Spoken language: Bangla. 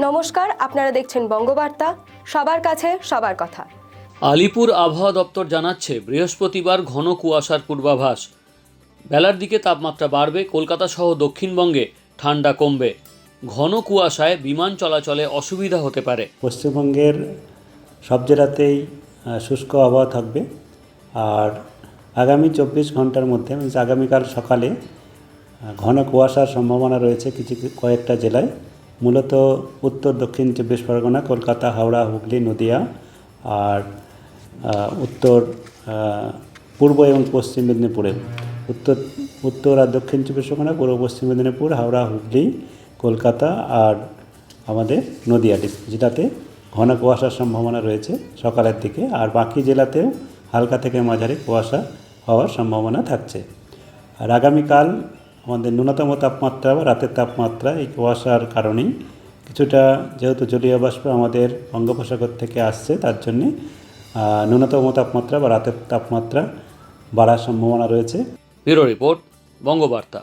নমস্কার আপনারা দেখছেন বঙ্গবার্তা। সবার কাছে সবার কথা। আলিপুর আবহাওয়া দপ্তর জানাচ্ছে বৃহস্পতিবার ঘন কুয়াশার পূর্বাভাস। বেলার দিকে তাপমাত্রা বাড়বে কলকাতা সহ দক্ষিণবঙ্গে ঠান্ডা কমবে। ঘন কুয়াশায় বিমান চলাচলে অসুবিধা হতে পারে। পশ্চিমবঙ্গের সব জেলাতেই শুষ্ক আবহাওয়া থাকবে। আর আগামী চব্বিশ ঘণ্টার মধ্যে আগামীকাল সকালে ঘন কুয়াশার সম্ভাবনা রয়েছে কিছু কয়েকটা জেলায়। মূলত উত্তর, দক্ষিণ চব্বিশ পরগনা, কলকাতা, হাওড়া, হুগলি, নদিয়া আর উত্তর পূর্ব এবং পশ্চিম মেদিনীপুরে। উত্তর উত্তর আর দক্ষিণ চব্বিশ পরগনা, পূর্ব, পশ্চিম মেদিনীপুর, হাওড়া, হুগলি, কলকাতা আর আমাদের নদিয়া জেলাতে ঘন কুয়াশার সম্ভাবনা রয়েছে সকালের দিকে আর বাকি জেলাতেও হালকা থেকে মাঝারি কুয়াশা হওয়ার সম্ভাবনা থাকছে। আর আগামীকাল আমাদের ন্যূনতম তাপমাত্রা বা রাতের তাপমাত্রা এই কুয়াশার কারণেই কিছুটা যেহেতু জলীয় বাষ্প আমাদের বঙ্গোপসাগর থেকে আসছে, তার জন্যে ন্যূনতম তাপমাত্রা বা রাতের তাপমাত্রা বাড়ার সম্ভাবনা রয়েছে। Bureau report, Bangabarta.